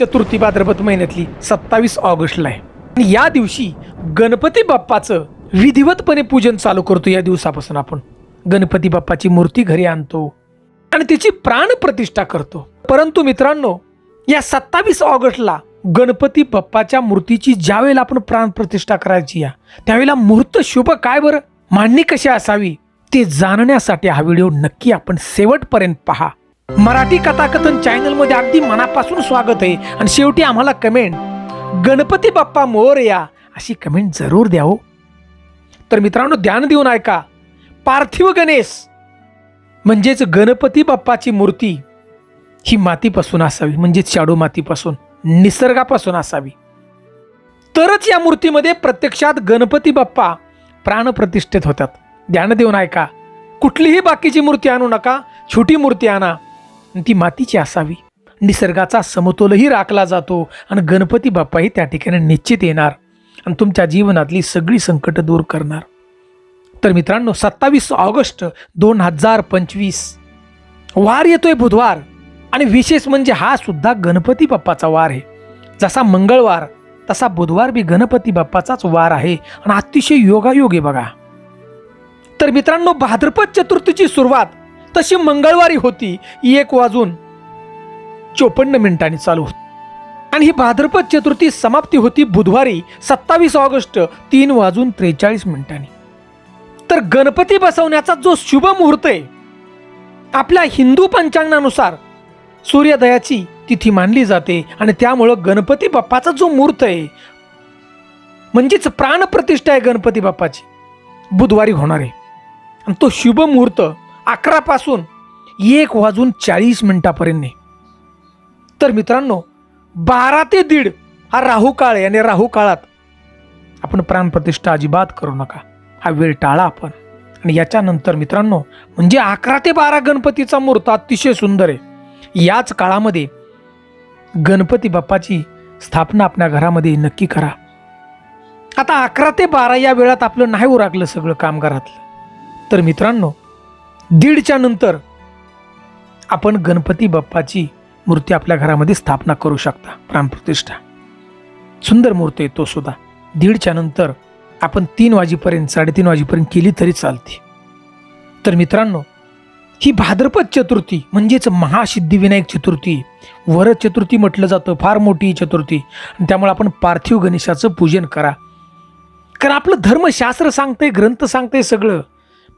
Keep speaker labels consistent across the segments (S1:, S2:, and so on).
S1: चतुर्थी भाद्रपद महिन्यातली सत्तावीस ऑगस्टला आहे. आणि या दिवशी गणपती बाप्पाचं विधिवतपणे पूजन चालू करतो या दिवसापासून आपण. गणपती बाप्पाची मूर्ती घरी आणतो आणि तिची प्राणप्रतिष्ठा करतो. परंतु मित्रांनो या सत्तावीस ऑगस्टला गणपती बाप्पाच्या मूर्तीची ज्यावेळेला आपण प्राणप्रतिष्ठा करायची या त्यावेळेला मुहूर्त शुभ काय बरं? मांडणी कशी असावी? ते जाणण्यासाठी हा व्हिडिओ नक्की आपण शेवटपर्यंत पहा. मराठी कथाकथन चॅनलमध्ये अगदी मनापासून स्वागत आहे. आणि शेवटी आम्हाला कमेंट गणपती बाप्पा मोर या अशी कमेंट जरूर द्या हो. तर मित्रांनो ध्यान देऊन ऐका. पार्थिव गणेश म्हणजेच गणपती बाप्पाची मूर्ती ही मातीपासून असावी. म्हणजेच शाडू मातीपासून निसर्गापासून असावी. तरच या मूर्तीमध्ये प्रत्यक्षात गणपती बाप्पा प्राणप्रतिष्ठित होतात. ध्यान देऊन ऐका. कुठलीही बाकीची मूर्ती आणू नका. छोटी मूर्ती आणा. ती मातीची असावी. निसर्गाचा समतोलही राखला जातो आणि गणपती बाप्पाही त्या ठिकाणी निश्चित येणार आणि तुमच्या जीवनातली सगळी संकट दूर करणार. तर मित्रांनो सत्तावीस ऑगस्ट दोन हजार पंचवीस. वार येतोय बुधवार आणि विशेष म्हणजे हा सुद्धा गणपती बाप्पाचा वार आहे. जसा मंगळवार तसा बुधवार बी गणपती बाप्पाचाच वार आहे आणि अतिशय योगायोग आहे बघा. तर मित्रांनो भाद्रपद चतुर्थीची सुरुवात तशी मंगळवारी होती. एक वाजून चोपन्न मिनिटांनी चालू होती. आणि ही भाद्रपद चतुर्थी समाप्ती होती बुधवारी सत्तावीस ऑगस्ट तीन वाजून त्रेचाळीस मिनिटांनी. तर गणपती बसवण्याचा जो शुभ मुहूर्त आहे आपल्या हिंदू पंचांगानुसार सूर्योदयाची तिथी मानली जाते आणि त्यामुळं गणपती बाप्पाचा जो मुहूर्त आहे म्हणजेच प्राणप्रतिष्ठा आहे गणपती बाप्पाची बुधवारी होणार आहे. आणि तो शुभ मुहूर्त अकरापासून एक वाजून चाळीस मिनिटापर्यंत तर मित्रांनो बारा ते दीड हा राहू काळ याने राहू काळात आपण प्राणप्रतिष्ठा अजिबात करू नका. हा वेळ टाळा आपण. आणि याच्यानंतर मित्रांनो म्हणजे अकरा ते बारा गणपतीचा मुहूर्त अतिशय सुंदर आहे. याच काळामध्ये गणपती बाप्पाची स्थापना आपल्या घरामध्ये नक्की करा. आता अकरा ते बारा या वेळात आपलं नाही उरागलं सगळं काम घरातलं तर मित्रांनो दीडच्या नंतर आपण गणपती बाप्पाची मूर्ती आपल्या घरामध्ये स्थापना करू शकता प्राणप्रतिष्ठा. सुंदर मूर्ती आहे तो सुद्धा. दीडच्या नंतर आपण तीन वाजेपर्यंत साडेतीन वाजेपर्यंत केली तरी चालते. तर मित्रांनो ही भाद्रपद चतुर्थी म्हणजेच महासिद्धिविनायक चतुर्थी वर चतुर्थी म्हटलं जातं फार मोठी चतुर्थी. त्यामुळे आपण पार्थिव गणेशाचं पूजन करा. कारण आपलं धर्मशास्त्र सांगतंय ग्रंथ सांगतंय सगळं.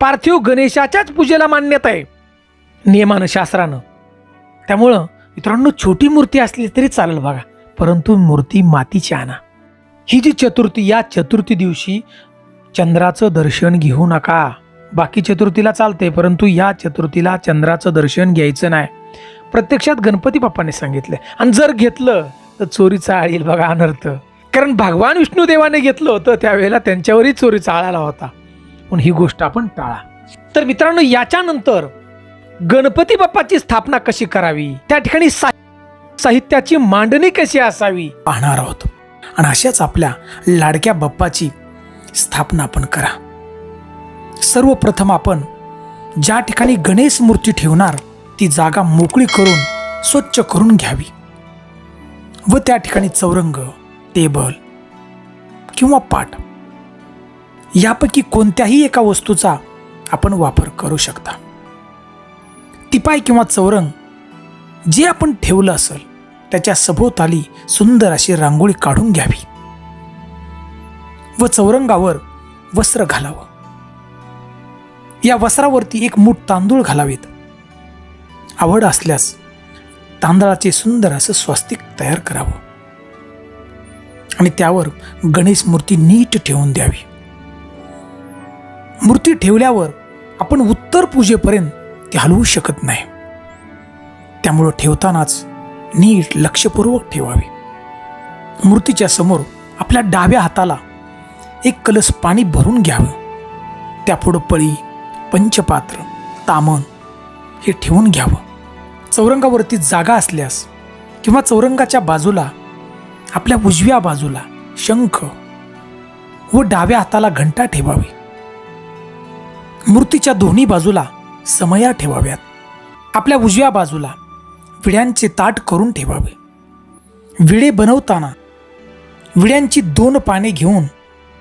S1: पार्थिव गणेशाच्याच पूजेला मान्यता आहे. नियमानं शास्त्रानं. त्यामुळं मित्रांनो छोटी मूर्ती असली तरी चालेल बघा. परंतु मूर्ती मातीची आणा. ही जी चतुर्थी या चतुर्थी दिवशी चंद्राचं दर्शन घेऊ नका. बाकी चतुर्थीला चालते परंतु या चतुर्थीला चंद्राचं दर्शन घ्यायचं नाही. प्रत्यक्षात गणपती बाप्पाने सांगितलं आणि जर घेतलं तर चोरीचा आळील बघा अनर्थ. कारण भगवान विष्णुदेवाने घेतलं होतं त्यावेळेला त्यांच्यावरही चोरीचा आळाला होता. पण ही गोष्ट आपण टाळा. तर मित्रांनो याच्यानंतर गणपती बाप्पाची स्थापना कशी करावी? त्या ठिकाणी सा साहित्याची मांडणी कशी असावी? पाहणार आहोत. आणि अशाच आपल्या लाडक्या बाप्पाची स्थापना आपण करा. सर्वप्रथम आपण ज्या ठिकाणी गणेश मूर्ती ठेवणार ती जागा मोकळी करून स्वच्छ करून घ्यावी. व त्या ठिकाणी चौरंग टेबल किंवा पाट यापैकी कोणत्याही एका वस्तूचा आपण वापर करू शकता. टिपाय किंवा चौरंग जे आपण ठेवलं असेल त्याच्या सभोवताली सुंदर अशी रांगोळी काढून घ्यावी व चौरंगावर वस्त्र घालावं. या वस्त्रावरती एक मूठ तांदूळ घालावेत. आवड असल्यास तांदळाचे सुंदर असं स्वस्तिक तयार करावं आणि त्यावर गणेश मूर्ती नीट ठेवून द्यावी. मूर्ती ठेवल्यावर आपण उत्तर पूजेपर्यंत ती हलवू शकत नाही. त्यामुळं ठेवतानाच नीट लक्षपूर्वक ठेवावी. मूर्तीच्या समोर आपल्या डाव्या हाताला एक कलस पाणी भरून घ्यावं. त्यापुढं पळी पंचपात्र तामण हे ठेवून घ्यावं. चौरंगावरती जागा असल्यास किंवा चौरंगाच्या बाजूला आपल्या उजव्या बाजूला शंख व डाव्या हाताला घंटा ठेवावी. मूर्तीच्या दोन्ही बाजूला समया ठेवाव्यात. आपल्या उजव्या बाजूला विड्यांचे ताट करून ठेवावे. विडे बनवताना विड्यांची दोन पाने घेऊन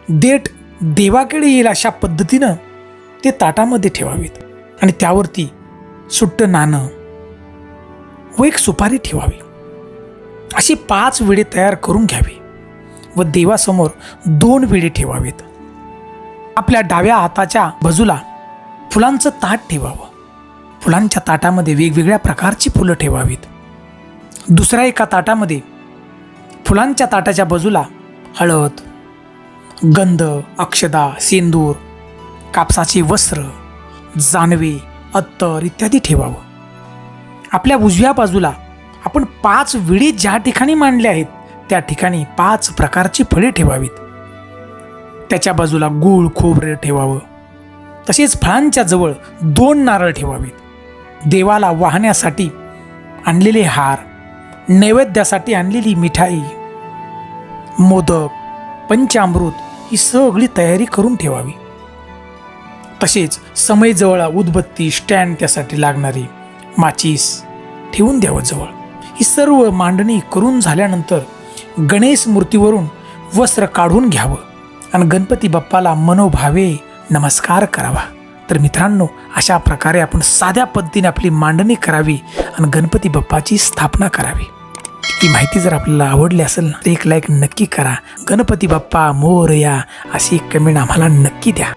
S1: देठ देवाकडे येईल अशा पद्धतीनं ते ताटामध्ये ठेवावेत आणि त्यावरती सुट्ट नाणं व एक सुपारी ठेवावी. अशी पाच विडे तयार करून घ्यावी व देवासमोर दोन विडे ठेवावेत. आपल्या डाव्या हाताच्या बाजूला फुलांचं ताट ठेवावं. फुलांच्या ताटामध्ये वेगवेगळ्या प्रकारची फुलं ठेवावीत. दुसऱ्या एका ताटामध्ये फुलांच्या ताटाच्या बाजूला हळद गंध अक्षदा सेंदूर कापसाचे वस्त्र जानवे अत्तर इत्यादी ठेवावं. आपल्या उजव्या बाजूला आपण पाच विडे ज्या ठिकाणी मांडले आहेत त्या ठिकाणी पाच प्रकारची फळे ठेवावीत. त्याच्या बाजूला गूळ खोबरे ठेवावं. तसेच फळांच्या जवळ दोन नारळ ठेवावीत. देवाला वाहण्यासाठी आणलेले हार नैवेद्यासाठी आणलेली मिठाई मोदक पंचामृत ही सगळी तयारी करून ठेवावी. तसेच समयजवळ उदबत्ती स्टँड त्यासाठी लागणारी माचीस ठेवून द्यावं जवळ. ही सर्व मांडणी करून झाल्यानंतर गणेश मूर्तीवरून वस्त्र काढून घ्यावं आणि गणपती बाप्पाला मनोभावे नमस्कार करावा. तर मित्रांनो अशा प्रकारे आपण साध्या पद्धतीने आपली मांडणी करावी आणि गणपती बाप्पाची स्थापना करावी. ही माहिती जर आपल्याला आवडली असेल ना तर एक लाईक नक्की करा. गणपती बाप्पा मोरया अशी कमेंट आम्हाला नक्की द्या.